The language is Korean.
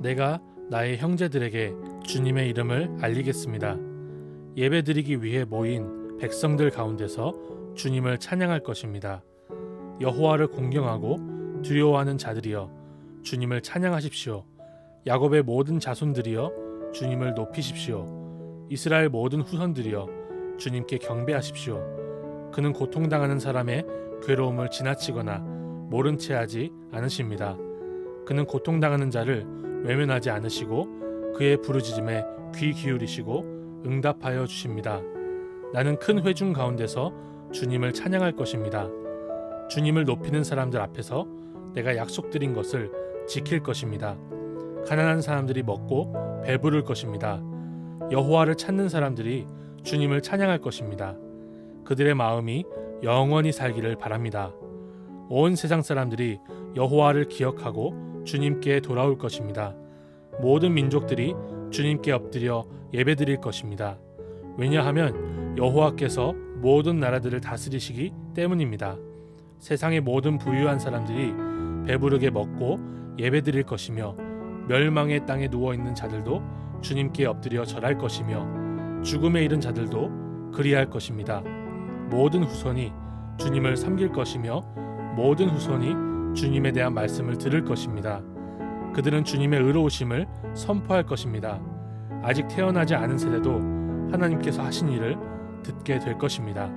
내가 나의 형제들에게 주님의 이름을 알리겠습니다. 예배드리기 위해 모인 백성들 가운데서 주님을 찬양할 것입니다. 여호와를 공경하고 두려워하는 자들이여 주님을 찬양하십시오. 야곱의 모든 자손들이여 주님을 높이십시오. 이스라엘 모든 후손들이여 주님께 경배하십시오. 그는 고통당하는 사람의 괴로움을 지나치거나 모른 채 하지 않으십니다. 그는 고통당하는 자를 외면하지 않으시고 그의 부르짖음에 귀 기울이시고 응답하여 주십니다. 나는 큰 회중 가운데서 주님을 찬양할 것입니다. 주님을 높이는 사람들 앞에서 내가 약속드린 것을 지킬 것입니다. 가난한 사람들이 먹고 배부를 것입니다. 여호와를 찾는 사람들이 주님을 찬양할 것입니다. 그들의 마음이 영원히 살기를 바랍니다. 온 세상 사람들이 여호와를 기억하고 주님께 돌아올 것입니다. 모든 민족들이 주님께 엎드려 예배드릴 것입니다. 왜냐하면 여호와께서 모든 나라들을 다스리시기 때문입니다. 세상의 모든 부유한 사람들이 배부르게 먹고 예배드릴 것이며 멸망의 땅에 누워 있는 자들도 주님께 엎드려 절할 것이며 죽음에 이른 자들도 그리할 것입니다. 모든 후손이 주님을 섬길 것이며 모든 후손이 주님에 대한 말씀을 들을 것입니다. 그들은 주님의 의로우심을 선포할 것입니다. 아직 태어나지 않은 세대도 하나님께서 하신 일을 듣게 될 것입니다.